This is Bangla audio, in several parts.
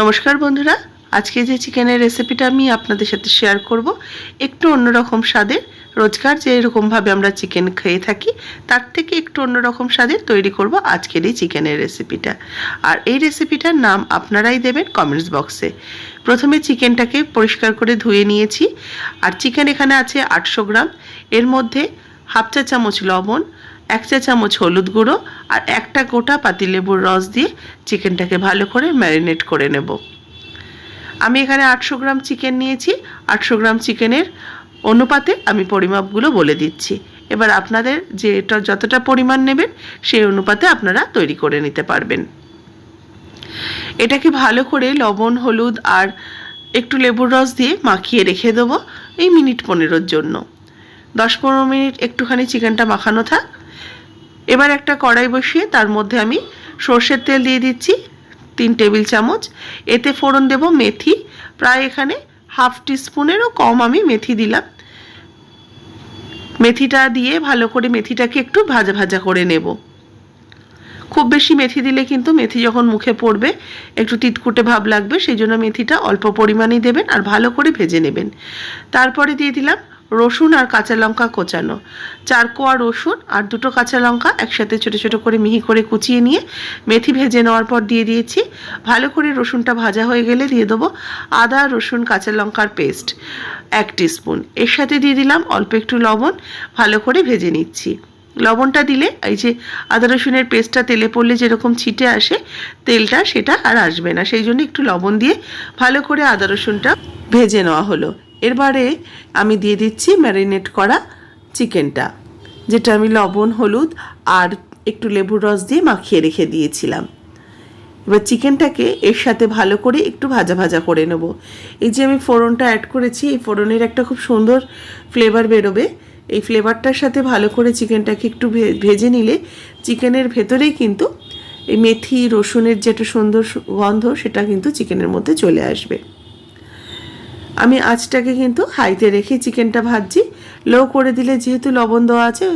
নমস্কার বন্ধুরা, আজকে যে চিকেনের রেসিপিটা আমি আপনাদের সাথে শেয়ার করব, একটু অন্যরকম স্বাদের, রোজকার যে এরকমভাবে আমরা চিকেন খেয়ে থাকি, তার থেকে একটু অন্যরকম স্বাদের তৈরি করব আজকের এই চিকেনের রেসিপিটা আর এই রেসিপিটার নাম আপনারাই দেবেন কমেন্টস বক্সে প্রথমে চিকেনটাকে পরিষ্কার করে ধুয়ে নিয়েছি, আর চিকেন এখানে আছে আটশো গ্রাম, এর মধ্যে হাফ চা চামচ লবণ এক চা চামচ হলুদ গুঁড়ো আর একটা গোটা পাতিলেবুর রস দিয়ে চিকেনটাকে ভালো করে ম্যারিনেট করে নেব। আমি এখানে আটশো গ্রাম চিকেন নিয়েছি। আটশো গ্রাম চিকেনের অনুপাতে আমি পরিমাপগুলো বলে দিচ্ছি। এবার আপনাদের যে এটা যতটা পরিমাণ নেবেন সেই অনুপাতে আপনারা তৈরি করে নিতে পারবেন। এটাকে ভালো করে লবণ, হলুদ আর একটু লেবুর রস দিয়ে মাখিয়ে রেখে দেবো এই মিনিট পনেরোর জন্য। দশ পনেরো মিনিট একটুখানি চিকেনটা মাখানো থাক। এবার একটা কড়াই বসিয়ে তার মধ্যে আমি সর্ষের তেল দিয়ে দিচ্ছি, তিন টেবিল চামচ। এতে ফোড়ন দেব মেথি, প্রায় এখানে হাফ টিস্পুনেরও কম আমি মেথি দিলাম। মেথিটা দিয়ে ভালো করে মেথিটাকে একটু ভাজা ভাজা করে নেব। খুব বেশি মেথি দিলে কিন্তু মেথি যখন মুখে পড়বে, একটু তিতকুটে ভাব লাগবে, সেই জন্য মেথিটা অল্প পরিমাণেই দেবেন আর ভালো করে ভেজে নেবেন। তারপরে দিয়ে দিলাম রসুন আর কাঁচা লঙ্কা কোচানো। চার কোয়া রসুন আর দুটো কাঁচা লঙ্কা একসাথে ছোটো ছোটো করে মিহি করে কুচিয়ে নিয়ে মেথি ভেজে নেওয়ার পর দিয়ে দিয়েছি। ভালো করে রসুনটা ভাজা হয়ে গেলে দিয়ে দেবো আদা, রসুন, কাঁচা লঙ্কার পেস্ট এক স্পুন এর সাথে দিয়ে দিলাম অল্প একটু লবণ, ভালো করে ভেজে নিচ্ছি। লবণটা দিলে এই যে আদা, রসুনের পেস্টটা তেলে পড়লে যেরকম ছিটে আসে, তেলটা সেটা আর আসবে না। সেই জন্য একটু লবণ দিয়ে ভালো করে আদা, রসুনটা ভেজে নেওয়া হলো। এরবারে আমি দিয়ে দিচ্ছি ম্যারিনেট করা চিকেনটা, যেটা আমি লবণ, হলুদ আর একটু লেবুর রস দিয়ে মাখিয়ে রেখে দিয়েছিলাম। এবার চিকেনটাকে এর সাথে ভালো করে একটু ভাজা ভাজা করে নেব। এই যে আমি ফোড়নটা অ্যাড করেছি, এই ফোড়নের একটা খুব সুন্দর ফ্লেভার বেরোবে। এই ফ্লেভারটার সাথে ভালো করে চিকেনটাকে একটু ভেজে নিলে চিকেনের ভেতরেই কিন্তু এই মেথি, রসুনের যে একটা সুন্দর গন্ধ, সেটা কিন্তু চিকেনের মধ্যে চলে আসবে। আমি আঁচটাকে কিন্তু হাইতে রেখে চিকেনটা ভাজছি। লো করে দিলে যেহেতু লবণ দেওয়া আছে,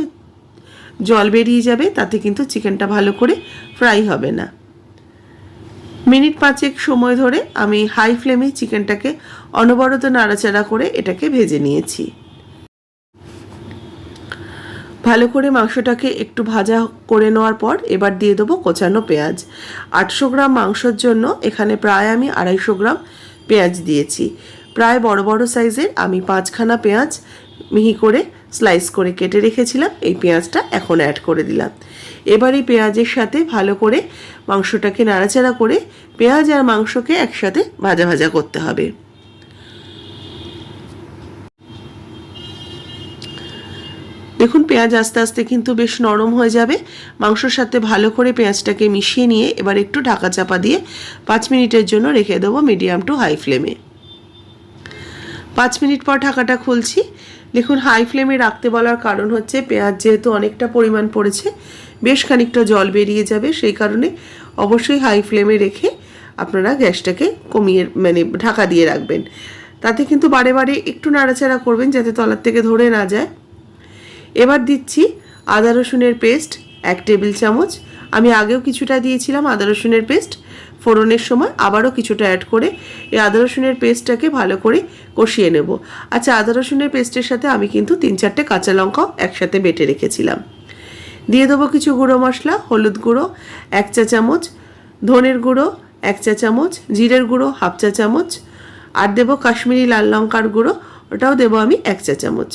জল বেরিয়ে যাবে, তাতে কিন্তু চিকেনটা ভালো করে ফ্রাই হবে না। মিনিট পাঁচেক সময় ধরে আমি হাই ফ্লেমে চিকেনটাকে অনবরত নাড়াচাড়া করে এটাকে ভেজে নিয়েছি। ভালো করে মাংসটাকে একটু ভাজা করে নেওয়ার পর এবার দিয়ে দেবো কোচানো পেঁয়াজ। আটশো গ্রাম মাংসর জন্য এখানে প্রায় আমি আড়াইশো গ্রাম পেঁয়াজ দিয়েছি। প্রায় বড় বড় সাইজের আমি পাঁচখানা পেঁয়াজ মিহি করে স্লাইস করে কেটে রেখেছিলাম। এই পেঁয়াজটা এখন অ্যাড করে দিলাম। এবার এই পেঁয়াজের সাথে ভালো করে মাংসটাকে নাড়াচাড়া করে পেঁয়াজ আর মাংসকে একসাথে ভাজা ভাজা করতে হবে। দেখুন, পেঁয়াজ আস্তে আস্তে কিন্তু বেশ নরম হয়ে যাবে। মাংসর সাথে ভালো করে পেঁয়াজটাকে মিশিয়ে নিয়ে এবার একটু ঢাকা চাপা দিয়ে পাঁচ মিনিটের জন্য রেখে দেবো মিডিয়াম টু হাই ফ্লেমে। পাঁচ মিনিট পর ঢাকাটা খুলছি। দেখুন হাই ফ্লেমে রাখতে বলার কারণ হচ্ছে, পেঁয়াজ যেহেতু অনেকটা পরিমাণ পড়েছে, বেশ খানিকটা জল বেরিয়ে যাবে, সেই কারণে অবশ্যই হাই ফ্লেমে রেখে আপনারা গ্যাসটাকে কমিয়ে মানে ঢাকা দিয়ে রাখবেন। তাতে কিন্তু বারে বারে একটু নাড়াচাড়া করবেন যাতে তলার থেকে ধরে না যায়। এবার দিচ্ছি আদা রসুনের পেস্ট এক টেবিল চামচ। আমি আগেও কিছুটা দিয়েছিলাম আদা রসুনের পেস্ট ফোড়নের সময় আবারও কিছুটা অ্যাড করে এই আদা রসুনের পেস্টটাকে ভালো করে কষিয়ে নেব। আচ্ছা আদা রসুনের পেস্টের সাথে আমি কিন্তু তিন চারটে কাঁচা লঙ্কাও একসাথে বেটে রেখেছিলাম। দিয়ে দেবো কিছু গুঁড়ো মশলা, হলুদ গুঁড়ো, এক চা চামচ, ধনের গুঁড়ো, এক চা চামচ, জিরের গুঁড়ো, হাফ চা চামচ, আর দেবো কাশ্মীরি লাল লঙ্কার গুঁড়ো, ওটাও দেবো আমি এক চা চামচ।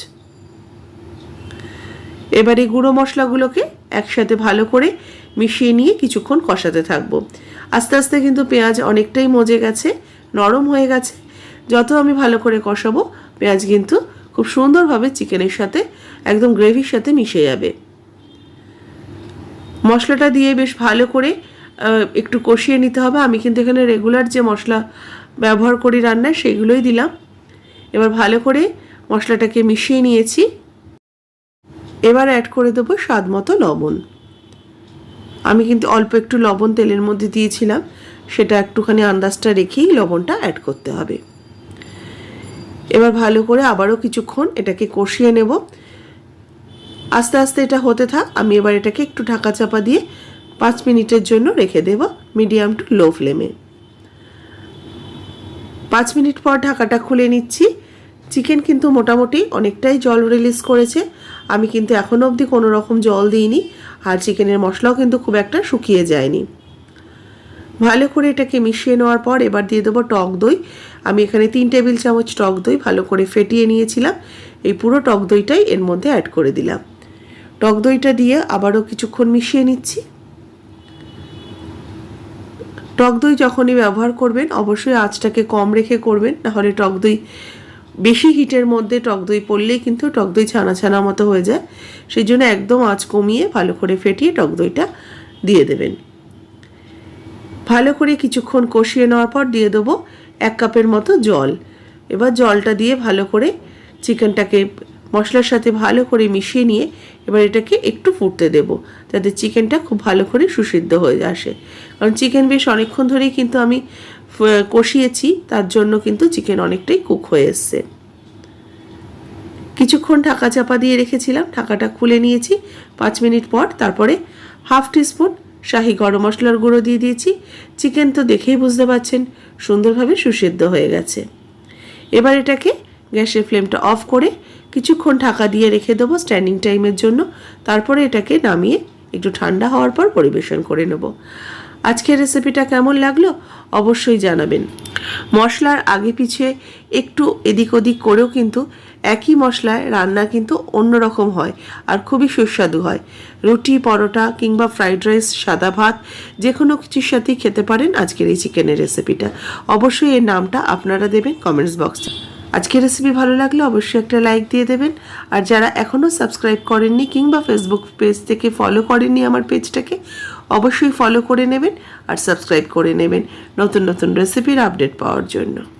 এবার এই গুঁড়ো মশলাগুলোকে একসাথে ভালো করে মিশিয়ে নিয়ে কিছুক্ষণ কষাতে থাকব। আস্তে আস্তে কিন্তু পেঁয়াজ অনেকটাই মজে গেছে, নরম হয়ে গেছে। যত আমি ভালো করে কষাবো, পেঁয়াজ কিন্তু খুব সুন্দরভাবে চিকেনের সাথে, একদম গ্রেভির সাথে মিশে যাবে। মশলাটা দিয়ে বেশ ভালো করে একটু কষিয়ে নিতে হবে। আমি কিন্তু এখানে রেগুলার যে মশলা ব্যবহার করি রান্নায়, সেগুলোই দিলাম। এবার ভালো করে মশলাটাকে মিশিয়ে নিয়েছি। এবার অ্যাড করে দেবো স্বাদ মতো লবণ। আমি কিন্তু অল্প একটু লবণ তেলের মধ্যে দিয়েছিলাম। সেটা একটুখানি আন্দাজটা রেখেই লবণটা অ্যাড করতে হবে। এবার ভালো করে আবারও কিছুক্ষণ এটাকে কষিয়ে নেব। আস্তে আস্তে এটা হতে থাক, আমি এবার এটাকে একটু ঢাকা চাপা দিয়ে পাঁচ মিনিটের জন্য রেখে দেব মিডিয়াম টু লো ফ্লেমে। পাঁচ মিনিট পর ঢাকাটা খুলে নিচ্ছি। চিকেন কিন্তু মোটামুটি অনেকটাই জল রিলিজ করেছে। আমি কিন্তু এখনও অবধি কোনো রকম জল দিইনি আর চিকেনের মশলাও কিন্তু খুব একটা শুকিয়ে যায়নি। ভালো করে এটাকে মিশিয়ে নেওয়ার পর এবার দিয়ে দেবো টক দই। আমি এখানে তিন টেবিল চামচ টক দই ভালো করে ফেটিয়ে নিয়েছিলাম। এই পুরো টক দইটাই এর মধ্যে অ্যাড করে দিলাম। টক দইটা দিয়ে আবারও কিছুক্ষণ মিশিয়ে নিচ্ছি। টক দই যখনই ব্যবহার করবেন, অবশ্যই আঁচটাকে কম রেখে করবেন, নাহলে টক দই বেশি হিটের মধ্যে টক দই পড়লেই কিন্তু টক দই ছানা ছানা মতো হয়ে যায়। সেই জন্য একদম আঁচ কমিয়ে ভালো করে ফেটিয়ে টক দইটা দিয়ে দেবেন। ভালো করে কিছুক্ষণ কষিয়ে নেওয়ার পর দিয়ে দেবো এক কাপের মতো জল। এবার জলটা দিয়ে ভালো করে চিকেনটাকে মশলার সাথে ভালো করে মিশিয়ে নিয়ে এবার এটাকে একটু ফুটতে দেব। যাতে চিকেনটা খুব ভালো করে সুসিদ্ধ হয়ে আসে। কারণ চিকেন বেশ অনেকক্ষণ ধরেই কিন্তু আমি কষিয়েছি, তার জন্য কিন্তু চিকেন অনেকটাই কুক হয়ে এসছে। কিছুক্ষণ ঢাকা চাপা দিয়ে রেখেছিলাম, ঢাকাটা খুলে নিয়েছি। পাঁচ মিনিট পর তারপরে হাফ টিস্পুন শাহি গরম মশলার গুঁড়ো দিয়ে দিয়েছি। চিকেন তো দেখেই বুঝতে পারছেন, সুন্দরভাবে সুসিদ্ধ হয়ে গেছে। এবার এটাকে গ্যাসের ফ্লেমটা অফ করে কিছুক্ষণ ঢাকা দিয়ে রেখে দেবো স্ট্যান্ডিং টাইমের জন্য। তারপরে এটাকে নামিয়ে একটু ঠান্ডা হওয়ার পর পরিবেশন করে নেব। আজকের রেসিপিটা কেমন লাগল অবশ্যই জানাবেন। মশলার আগে পিছে একটু এদিক ওদিক করেও কিন্তু একই মশলায় রান্না কিন্তু অন্যরকম হয় আর খুবই সুস্বাদু হয়। রুটি, পরোটা কিংবা ফ্রাইড রাইস সাদা ভাত যে কোনো কিছুর সাথেই খেতে পারেন আজকের এই চিকেনের রেসিপিটা অবশ্যই এর নামটা আপনারা দেবেন কমেন্টস বক্সে আজকের রেসিপি ভালো লাগলে অবশ্যই একটা লাইক দিয়ে দেবেন। আর যারা এখনও সাবস্ক্রাইব করেননি কিংবা ফেসবুক পেজ থেকে ফলো করেননি আমার পেজটাকে অবশ্যই ফলো করে নেবেন আর সাবস্ক্রাইব করে নেবেন। নতুন নতুন রেসিপির আপডেট পাওয়ার জন্য।